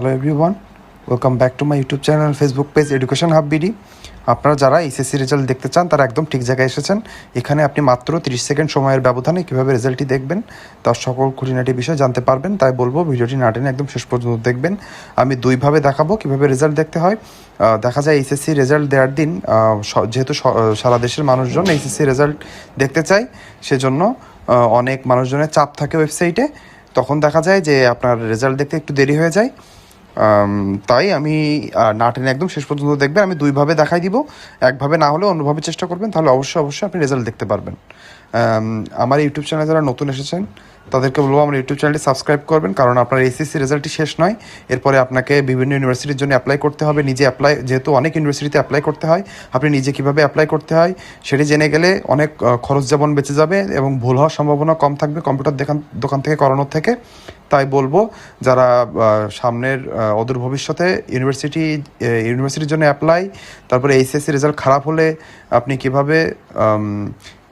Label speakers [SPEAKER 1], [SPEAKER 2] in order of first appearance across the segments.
[SPEAKER 1] Hello everyone welcome back to my YouTube channel Facebook page Education Hub BD আপনারা যারা SSC result দেখতে চান, তারা একদম ঠিক জায়গায় এসেছেন। এখানে আপনি মাত্র 30 সেকেন্ড সময়ের ব্যবধানে কীভাবে রেজাল্টটি দেখবেন, তার সকল খুঁটিনাটি বিষয় জানতে পারবেন। তাই বলব, ভিডিওটি না টেনে একদম শেষ পর্যন্ত দেখবেন। আমি দুইভাবে দেখাবো কীভাবে রেজাল্ট দেখতে হয়। দেখা যায় এইচএসসি রেজাল্ট দেওয়ার দিন যেহেতু সারা দেশের মানুষজন এইচএসসি রেজাল্ট দেখতে চায়, সেজন্য অনেক মানুষজনের চাপ থাকে ওয়েবসাইটে তখন দেখা যায় যে আপনার রেজাল্ট দেখতে একটু দেরি হয়ে যায়। তাই আমি নাটেন একদম শেষ পর্যন্ত দেখবেন, আমি দুইভাবে দেখাই দিব। একভাবে না হলে অন্যভাবে চেষ্টা করবেন, তাহলে অবশ্যই অবশ্যই আপনি রেজাল্ট দেখতে পারবেন। আমার ইউটিউব চ্যানেল যারা নতুন এসেছেন তাদেরকে বলব আমার ইউটিউব চ্যানেলটি সাবস্ক্রাইব করবেন, কারণ আপনার এসএসসি রেজাল্টটি শেষ নয়। এরপরে আপনাকে বিভিন্ন ইউনিভার্সিটির জন্য অ্যাপ্লাই করতে হবে। নিজে অ্যাপ্লাই যেহেতু অনেক ইউনিভার্সিটিতে অ্যাপ্লাই করতে হয়, আপনি নিজে কীভাবে অ্যাপ্লাই করতে হয় সেটি জেনে গেলে অনেক খরচ যেমন বেঁচে যাবে এবং ভুল হওয়ার সম্ভাবনা কম থাকবে কম্পিউটার দেখান, দোকান থেকে করানোর থেকে। তাই বলব, যারা সামনের অদূর ভবিষ্যতে ইউনিভার্সিটি ইউনিভার্সিটির জন্য অ্যাপ্লাই তারপরে এইচএসসি রেজাল্ট খারাপ হলে আপনি কীভাবে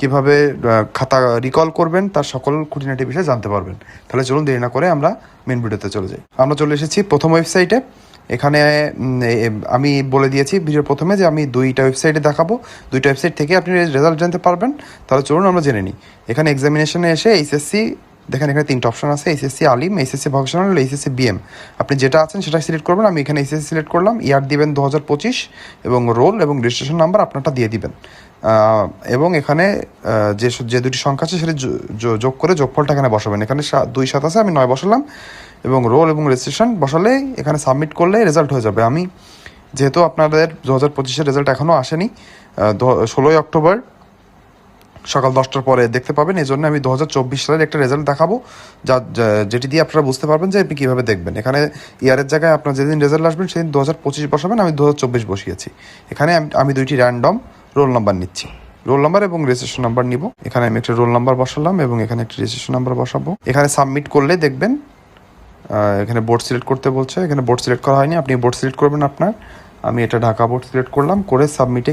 [SPEAKER 1] কীভাবে খাতা রিকল করবেন, তার সকল খুঁটিনাটি বিষয়ে জানতে পারবেন। তাহলে চলুন দেরি না করে আমরা মেন ভিডিওতে চলে যাই। আমরা চলে এসেছি প্রথম ওয়েবসাইটে এখানে আমি বলে দিয়েছি ভিডিওর প্রথমে যে আমি দুইটা ওয়েবসাইটে দেখাবো। দুইটা ওয়েবসাইট থেকে আপনি রেজাল্ট জানতে পারবেন। তাহলে চলুন আমরা জেনে নিই। এখানে এক্সামিনেশনে এসে এইচএসসি দেখেন এখানে তিনটা অপশন আছে HSC Alim HSC vocational HSC BM আপনি যেটা আছেন সেটা সিলেক্ট করবেন। আমি এখানে এইচএসসি সিলেক্ট করলাম। ইয়ার দিবেন দু হাজার পঁচিশ এবং রোল এবং রেজিস্ট্রেশন নাম্বার আপনারটা দিয়ে দিবেন। এবং এখানে যে যে দুটি সংখ্যা আছে সেটা যোগ করে যোগফলটা এখানে বসাবেন। এখানে দুই সাত আছে, আমি নয় বসালাম। এবং রোল এবং রেজিস্ট্রেশন বসালে এখানে সাবমিট করলে রেজাল্ট হয়ে যাবে। আমি যেহেতু আপনাদের দু হাজার পঁচিশের রেজাল্ট এখনও আসেনি ষোলোই অক্টোবর সকাল দশটার পরে দেখতে পাবেন। এই জন্য আমি দু হাজার চব্বিশ সালের একটা রেজাল্ট দেখাবো, যা যেটি দিয়ে আপনারা বুঝতে পারবেন যে আপনি কীভাবে দেখবেন। এখানে ইয়ারের জায়গায় আপনার যেদিন রেজাল্ট আসবেন, সেদিন দু হাজার পঁচিশ বসাবেন, আমি দু হাজার চব্বিশ বসিয়েছি। এখানে আমি দুইটি র্যান্ডম রোল নাম্বার নিচ্ছি। রোল নাম্বার এবং রেজিস্ট্রেশন নাম্বার নিব। এখানে আমি একটা রোল নাম্বার বসালাম এবং এখানে একটা রেজিস্ট্রেশন নাম্বার বসাবো। এখানে সাবমিট করলে দেখবেন এখানে বোর্ড সিলেক্ট করতে বলছে। এখানে বোর্ড সিলেক্ট করা হয়নি। আপনি বোর্ড সিলেক্ট করবেন আপনার। আমি এটা ঢাকা বোর্ড সিলেক্ট করলাম। করে সাবমিটে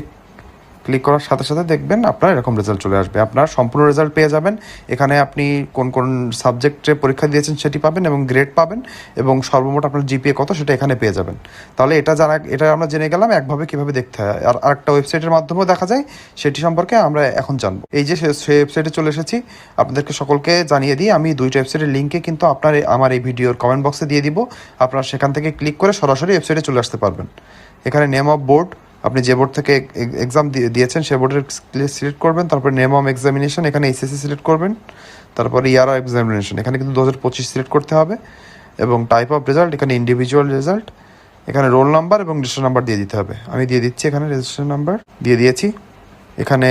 [SPEAKER 1] ক্লিক করার সাথে সাথে দেখবেন আপনার এরকম রেজাল্ট চলে আসবে। আপনার সম্পূর্ণ রেজাল্ট পেয়ে যাবেন। এখানে আপনি কোন কোন সাবজেক্টে পরীক্ষা দিয়েছেন সেটি পাবেন এবং গ্রেড পাবেন এবং সর্বমোট আপনার জিপিএ কত সেটা এখানে পেয়ে যাবেন। তাহলে এটা জানা, এটা আমরা জেনে গেলাম একভাবে কীভাবে দেখতে হয়। আর আরেকটা ওয়েবসাইটের মাধ্যমেও দেখা যায়, সেটি সম্পর্কে আমরা এখন জানব। এই যে সেই ওয়েবসাইটে চলে এসেছি, আপনাদেরকে সকলকে জানিয়ে দিই, আমি দুইটা ওয়েবসাইটের লিঙ্কে কিন্তু আপনার আমার এই ভিডিওর কমেন্ট বক্সে দিয়ে দিব। আপনারা সেখান থেকে ক্লিক করে সরাসরি ওয়েবসাইটে চলে আসতে পারবেন। এখানে নেম অফ বোর্ড আপনি যে বোর্ড থেকে এক্সাম দিয়েছেন, সে বোর্ডের সিলেক্ট করবেন, তারপর নেম অম এক্সামিনেশন এখানে এসএসসি সিলেক্ট করবেন, তারপরে ইয়ারা এক্সামিনেশন এখানে কিন্তু দু হাজার পঁচিশ সিলেক্ট করতে হবে, এবং টাইপ অফ রেজাল্ট এখানে ইন্ডিভিজুয়াল রেজাল্ট এখানে রোল নাম্বার এবং রেজিস্ট্রেশন নাম্বার দিয়ে দিতে হবে। আমি দিয়ে দিচ্ছি এখানে রেজিস্ট্রেশন নাম্বার দিয়ে দিয়েছি। এখানে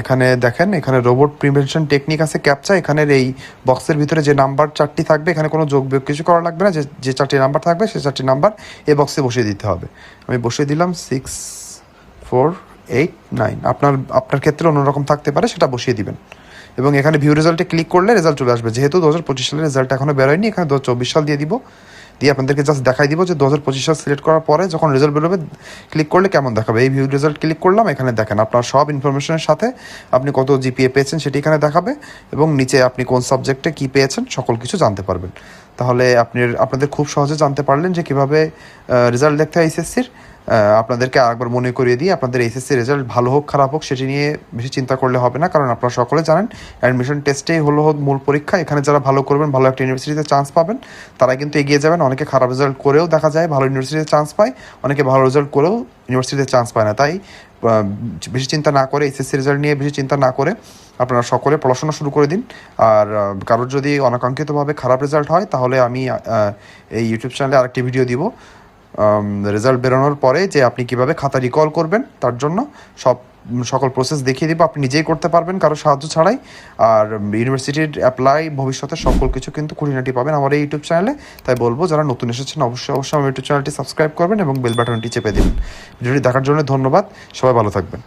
[SPEAKER 1] এখানে দেখেন, এখানে রোবট প্রিভেনশন টেকনিক আছে ক্যাপচা এখানের এই বক্সের ভিতরে যে নাম্বার চারটি থাকবে, এখানে কোনো যোগ বিয়োগ কিছু করা লাগবে না। যে যে চারটি নাম্বার থাকবে, সে চারটি নাম্বার এই বক্সে বসিয়ে দিতে হবে। আমি বসিয়ে দিলাম সিক্স ফোর এইট নাইন আপনার আপনার ক্ষেত্রে অন্যরকম থাকতে পারে, সেটা বসিয়ে দিবেন। এবং এখানে ভিউ রেজাল্টে ক্লিক করলে রেজাল্ট চলে আসবে। যেহেতু দু হাজার পঁচিশ সালের রেজাল্ট এখনও বেরোয়নি, এখানে দু হাজার চব্বিশ সাল দিয়ে দিব। দিয়ে আপনাদেরকে জাস্ট দেখাই দিব যে দু হাজার পঁচিশ সাল সিলেক্ট করার পরে যখন রেজাল্ট বেরোবে ক্লিক করলে কেমন দেখাবে? এই ভিউ রেজাল্ট ক্লিক করলাম, এখানে দেখেন আপনার সব ইনফরমেশনের সাথে আপনি কত জিপিএ পেয়েছেন সেটি এখানে দেখাবে এবং নিচে আপনি কোন সাবজেক্টে কী পেয়েছেন সকল কিছু জানতে পারবেন। তাহলে আপনি, আপনাদের খুব সহজে জানতে পারলেন যে কীভাবে রেজাল্ট দেখতে হয় এইচএসসির আপনাদেরকে আরেকবার মনে করিয়ে দিই, আপনাদের এইচএসসি রেজাল্ট ভালো হোক, খারাপ হোক, সেটি নিয়ে বেশি চিন্তা করলে হবে না, কারণ আপনারা সকলে জানেন অ্যাডমিশন টেস্টেই হলো মূল পরীক্ষা। এখানে যারা ভালো করবেন, ভালো একটা ইউনিভার্সিটিতে চান্স পাবেন, তারা কিন্তু এগিয়ে যাবেন। অনেকে খারাপ রেজাল্ট করেও দেখা যায়, ভালো ইউনিভার্সিটিতে চান্স পায়, অনেকে ভালো রেজাল্ট করেও ইউনিভার্সিটিতে চান্স পায় না। তাই বেশি চিন্তা না করে এসএসসি রেজাল্ট নিয়ে বেশি চিন্তা না করে আপনারা সকলে পড়াশোনা শুরু করে দিন। আর কারোর যদি অনাকাঙ্ক্ষিতভাবে খারাপ রেজাল্ট হয়, তাহলে আমি এই ইউটিউব চ্যানেলে আরেকটি ভিডিও দিব। রেজাল্ট বেরোনোর পরে যে আপনি কীভাবে খাতা রিকল করবেন, তার জন্য সব সকল প্রসেস দেখিয়ে দিব। আপনি নিজেই করতে পারবেন, কারও সাহায্য ছাড়াই। আর ইউনিভার্সিটির অ্যাপ্লাই ভবিষ্যতে সকল কিছু কিন্তু খুঁটিনাটি পাবেন আমার এই ইউটিউব চ্যানেলে তাই বলব, যারা নতুন এসেছেন, অবশ্যই অবশ্যই আমার ইউটিউব চ্যানেলটি সাবস্ক্রাইব করবেন এবং বেল বাটনটি চেপে দেবেন। ভিডিওটি দেখার জন্য ধন্যবাদ। সবাই ভালো থাকবেন।